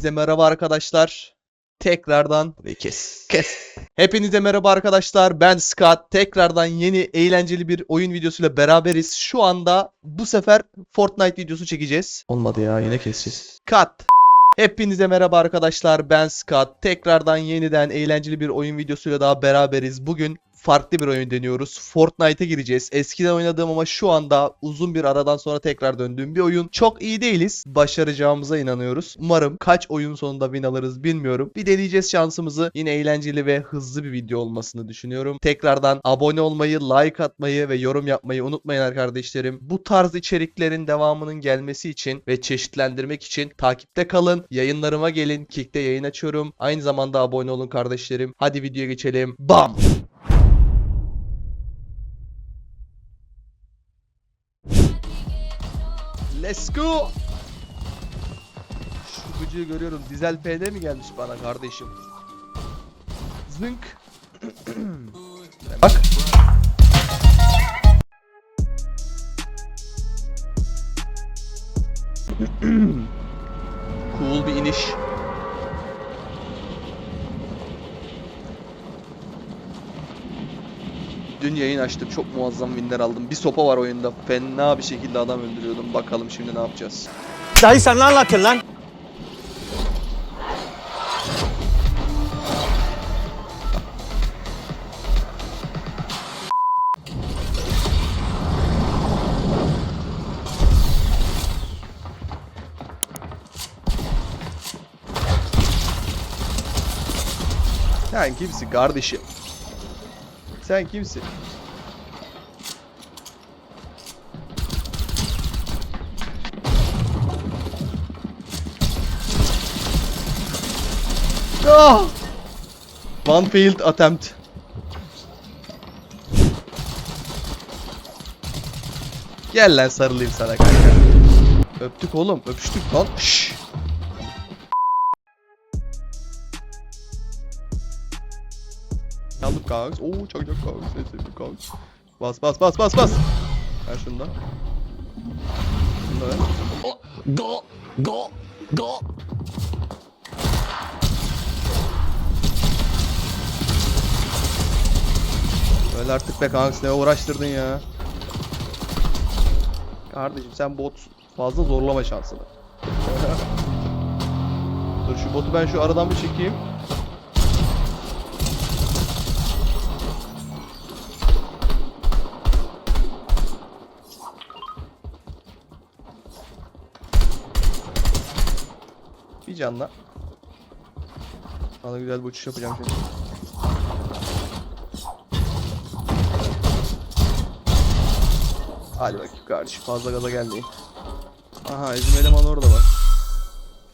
Hepinize merhaba arkadaşlar. Tekrardan ve kes. Kes. Hepinize merhaba arkadaşlar. Ben Scott. Tekrardan yeni eğlenceli bir oyun videosuyla beraberiz. Şu anda bu sefer Fortnite videosu çekeceğiz. Olmadı ya yine keseceğiz. Cut. Hepinize merhaba arkadaşlar. Ben Scott. Tekrardan yeniden eğlenceli bir oyun videosuyla daha beraberiz. Bugün farklı bir oyun deniyoruz. Fortnite'a gireceğiz. Eskiden oynadığım ama şu anda uzun bir aradan sonra tekrar döndüğüm bir oyun. Çok iyi değiliz. Başaracağımıza inanıyoruz. Umarım kaç oyun sonunda win alırız bilmiyorum. Bir deneyeceğiz şansımızı. Yine eğlenceli ve hızlı bir video olmasını düşünüyorum. Tekrardan abone olmayı, like atmayı ve yorum yapmayı unutmayın kardeşlerim. Bu tarz içeriklerin devamının gelmesi için ve çeşitlendirmek için takipte kalın. Yayınlarıma gelin. Kick'te yayın açıyorum. Aynı zamanda abone olun kardeşlerim. Hadi videoya geçelim. Bam! Let's go. Şu gıcığı görüyorum. Dizel PD mi gelmiş bana kardeşim? Zınk. Bak. cool bir iniş. Dün yayın açtım. Çok muazzam winler aldım. Bir sopa var oyunda. Fena bir şekilde adam öldürüyordum. Bakalım şimdi ne yapacağız. Dayı sen ne anlatıyorsun lan? Sen kimsin kardeşim? Sen kimsin? Ah! One failed attempt. Gel lan sarılayım sana kanka. Öptük oğlum, öpüştük lan. Şşş. Yandım kanka. Oo çok çok kanka. Seni sevdim kanka. Bas bas bas bas bas. Ver şunu da. Şunu da ver. Go, go, go. Öyle artık be kanka ne uğraştırdın ya. Kardeşim sen bot fazla zorlama şansını. Dur şu botu ben şu aradan bir çekeyim. Canla. Sana güzel bir uçuş yapacağım şimdi. Hadi bakayım kardeşim fazla gaza gelmeyin. Aha bizim eleman orada var.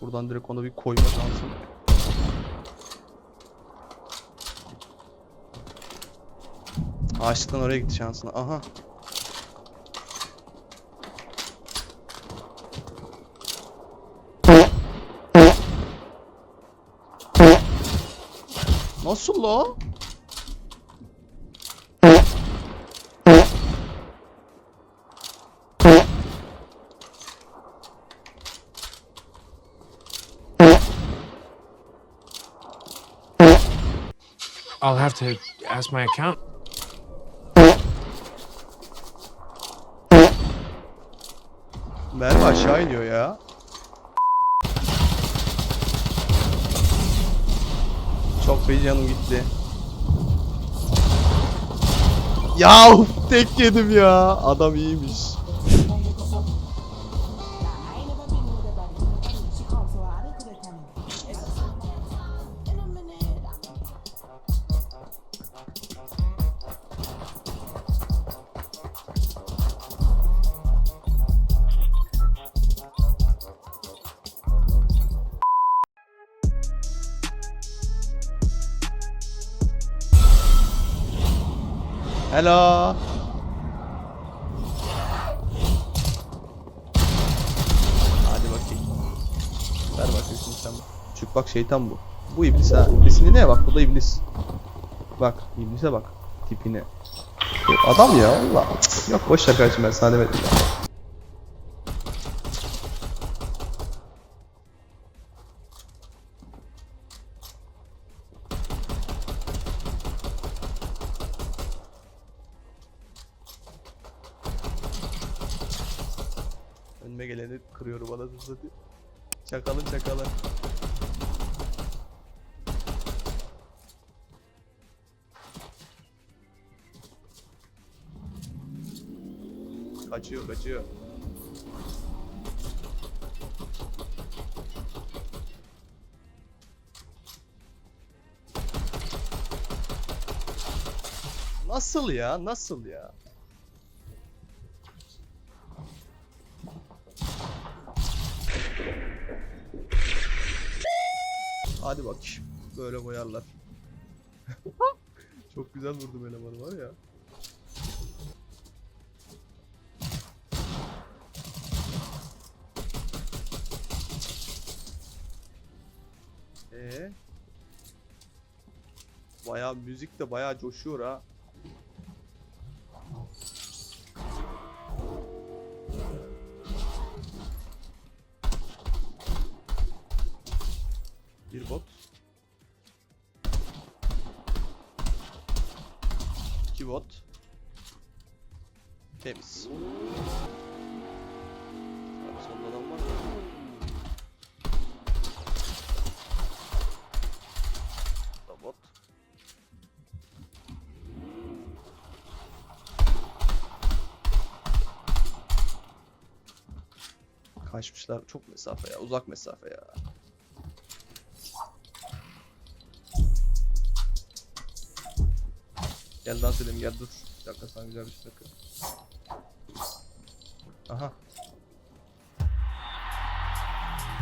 Buradan direkt onu bir koyma şansım. Ağaçlıktan oraya gitti şansına. Aha. Nasıl la? I'll have to ask my account. Mermi aşağı iniyor ya. Çok bir canım gitti. Ya tek yedim ya. Adam iyiymiş. Hello. Hadi bakayım. Ver bakıyorsun sen. Çünkü bak şeytan bu. Bu iblis ha. İblisini ne bak bu da iblis. Bak iblise bak tipine. Adam ya valla. Yok boş ver kardeşim ben sana demedim. Önüme geleni kırıyorum anasını satayım. Çakalın çakalı. Kaçıyor kaçıyor. Nasıl ya? Nasıl ya? Hadi bak. Böyle boyarlar. Çok güzel vurdum elemanı var ya. Ee? Bayağı müzik de bayağı coşuyor ha. Bir bot. İki bot. Temiz. Abi sonunda adam var mı? Bot. Kaçmışlar çok mesafe ya uzak mesafe ya. Gel dans edelim gel dur. Bir dakika sana güzel bir şey takıyorum. Aha.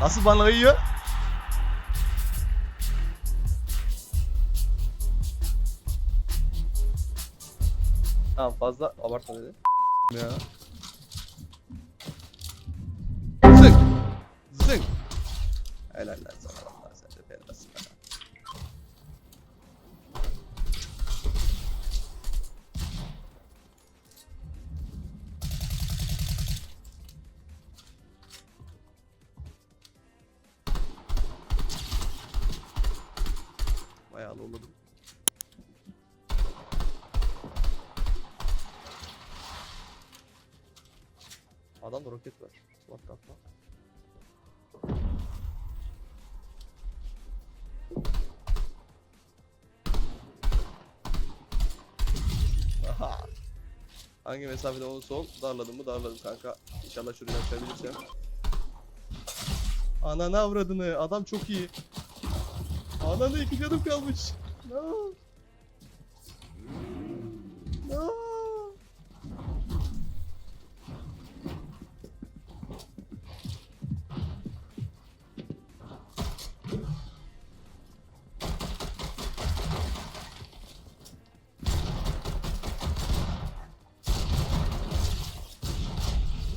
Nasıl bana uyuyor? Tamam fazla abartma dedi. Ya. Bayağı loladım. Adamda roket var. What the fuck? Aha. Hangi mesafede olursa ol darladım mı darladım kanka. İnşallah şurayı açabilirsem. Ananı avradını adam çok iyi. Ananı iki canım kalmış. No. No.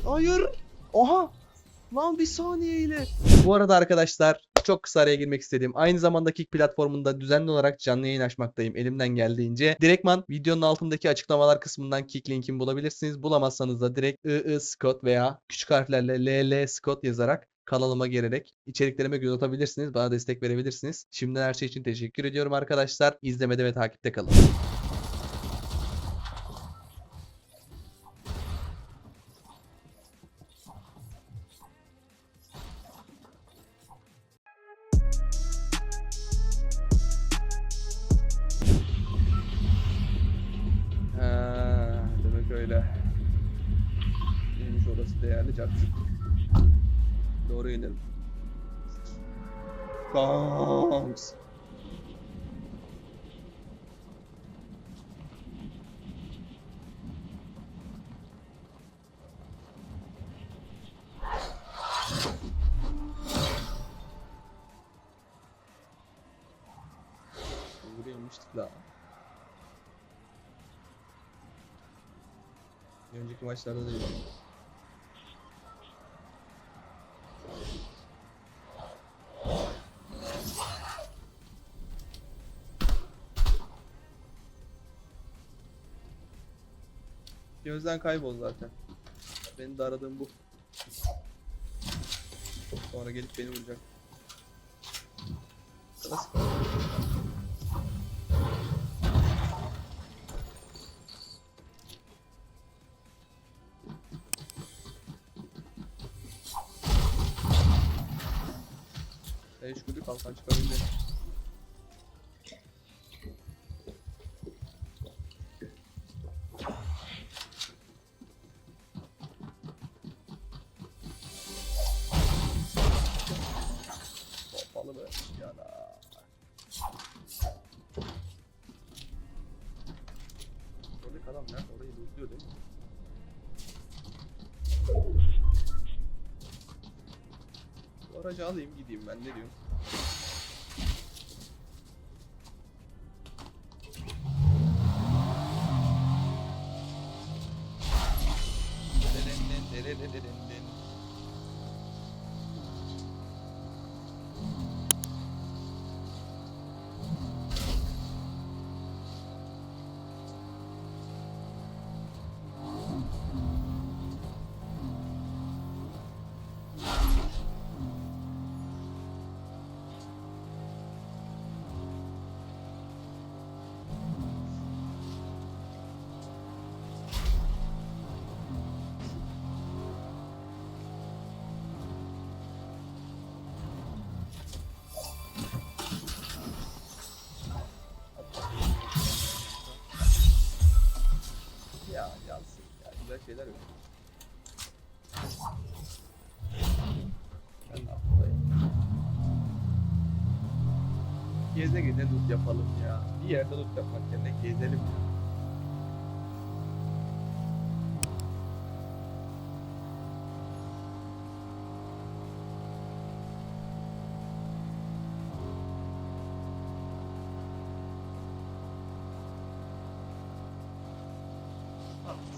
Hayır. Oha. Lan bir saniyeyle. Bu arada arkadaşlar çok kısa araya girmek istedim. Aynı zamanda Kick platformunda düzenli olarak canlı yayın açmaktayım elimden geldiğince. Direktman videonun altındaki açıklamalar kısmından Kick linkini bulabilirsiniz. Bulamazsanız da direkt II Scott veya küçük harflerle LL Scott yazarak kanalıma gelerek içeriklerime göz atabilirsiniz. Bana destek verebilirsiniz. Şimdiden her şey için teşekkür ediyorum arkadaşlar. İzlemede ve takipte kalın. Orası değerli cakçık. Doğru inelim. Kongs. Buraya inmiştik la. Bir Önceki maçlarda da iyi. gözden kaybol zaten. Benim de aradığım bu. Sonra gelip beni vuracak. Klasik. Eşküdü kalkan çıkabilir. Bu aracı alayım gideyim ben ne diyorum? Geze geze loot yapalım ya. Bir yerde loot yapmak yerine gezelim ya.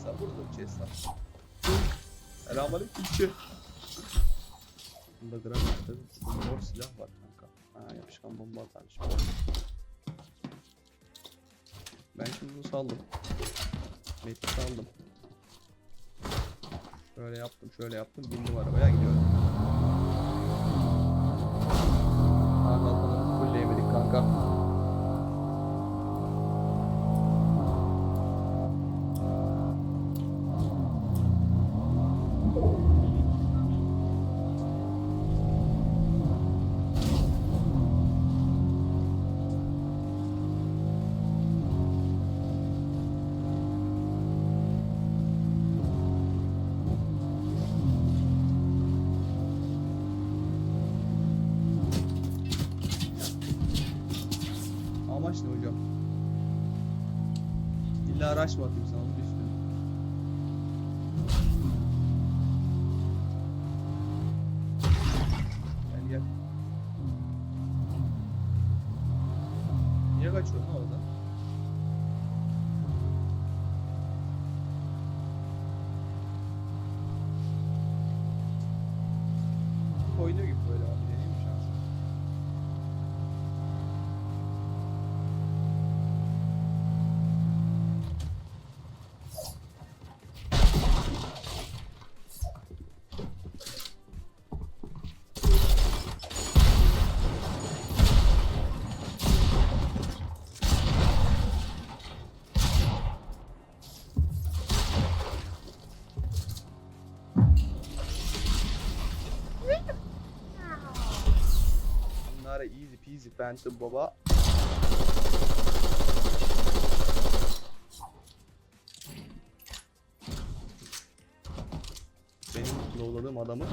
Sen burada uçacağız lan. Selamünaleyküm ki. Bunda gram yaptı. Mor silah var Ha yapışkan bomba atarmış. Ben şimdi bunu saldım. Meti saldım. Şöyle yaptım, şöyle yaptım. Bindim arabaya gidiyorum. Kanka kanka. Amaç ne hocam? İlla araç mı atayım sana onu easy phantom baba. Benim lowladığım adamı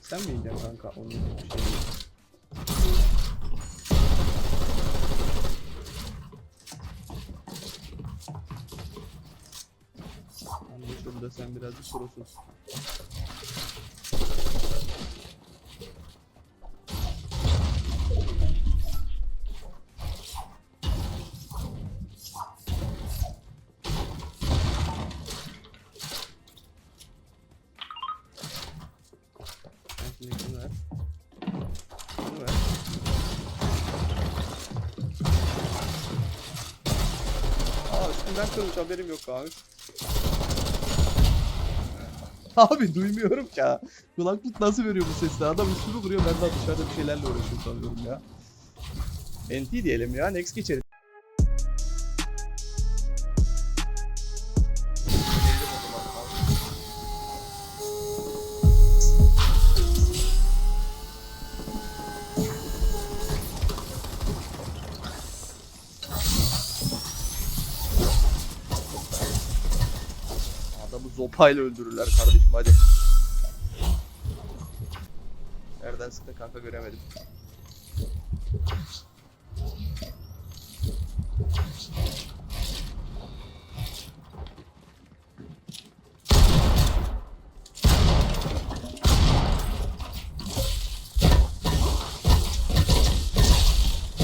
sen mi yiyeceksin kanka onun şeyini? Anlaşıldı sen birazcık prosun. Aa üstünden kırmış haberim yok abi. Abi duymuyorum ki ha. Kulaklık nasıl veriyor bu sesleri? Adam üstümü vuruyor ben daha dışarıda bir şeylerle uğraşıyorum sanıyorum ya. NT diyelim ya. Next geçelim. Zopayla öldürürler kardeşim hadi. Nereden sıktın kanka göremedim.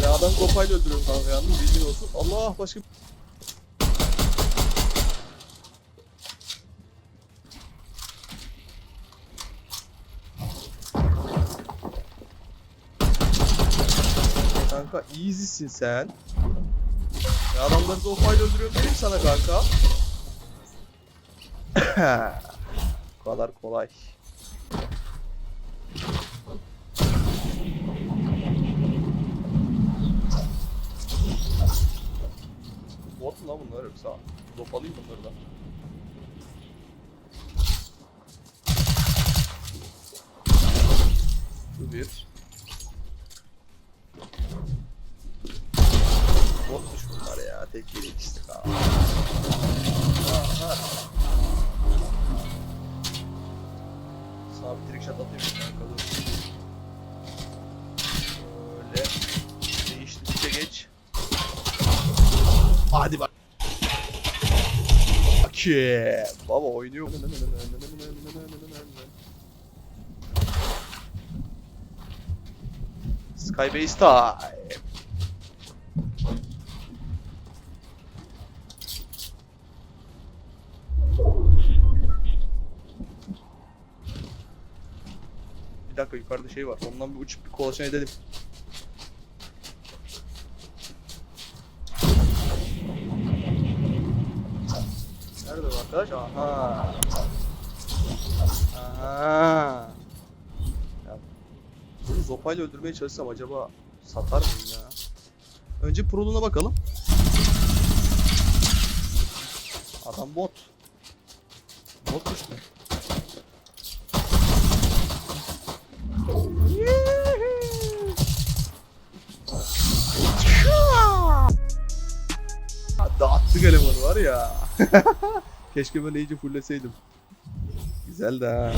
Ya adam Zopayla öldürüyorum kanka yalnız bilgin olsun. Allah başka Kanka easy'sin sen. Ya adamları da o fayla öldürüyorum dedim sana kanka. Bu kadar kolay. Bot mu lan bunlar yoksa? Dopalayayım bunları da. Şu bir. Botmuş bunlar ya. Tek yedik işte. Aha. Aha. Sabit trickshot atayım mı kanka dur. Böyle. Değiştikçe geç. Hadi bak. Bakayım. Baba oynuyor. Skybase time. Bir dakika yukarıda şey var. Ondan bir uçup bir kolaçan edelim. Arkadaş? Aha. Aha. Bunu zopayla öldürmeye çalışsam acaba satar mıyım ya? Önce proluna bakalım. Adam bot. Botmuş mu? Dağıttık elemanı var ya. Keşke ben iyice fulleseydim. Güzel de ha.